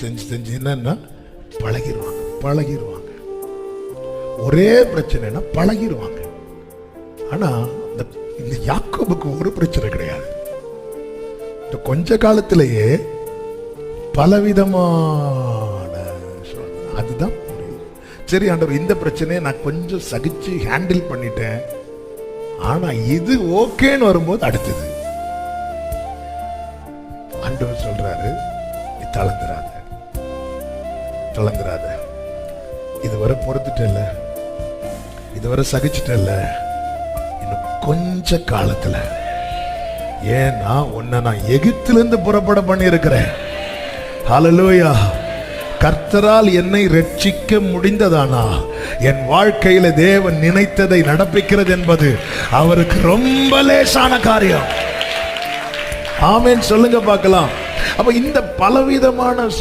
செஞ்சு செஞ்சு என்னன்னா பழகிடுவாங்க பழகிடுவாங்க ஒரே பிரச்சனைனா பழகிடுவாங்க ஆனா இந்த இந்த யாக்கோபுக்கு ஒரு பிரச்சனை கிடையாது. இந்த கொஞ்ச காலத்திலேயே பலவிதமான அதுதான் சரி ஆண்டவர் இந்த பிரச்சனையை நான் கொஞ்சம் சகிச்சு ஹேண்டில் பண்ணிட்டேன். ஆனா இது ஓகேன்னு வரும்போது அடுத்தது. ஆண்டவர் சொல்றாரு நீ தளர்ந்துடாது தளர்ந்துராத இதுவரை பொறுத்துட்டல இதுவரை சகிச்சிட்டல இன்னும் கொஞ்ச காலத்துல. ஏன்னா உன்னை நான் எகிப்திலிருந்து புறப்பட பண்ணியிருக்கிறேன். ஹalleluya கர்த்தரால் என்னை ரட்சிக்க முடிந்ததானா? என் வாழ்க்கையில தேவன் நினைத்ததை நடப்பிக்கிறது என்பது அவருக்கு ரொம்ப லேசான காரியம். ஆமேன். சொல்லுங்க பார்க்கலாம். அப்ப இந்த பலவிதமான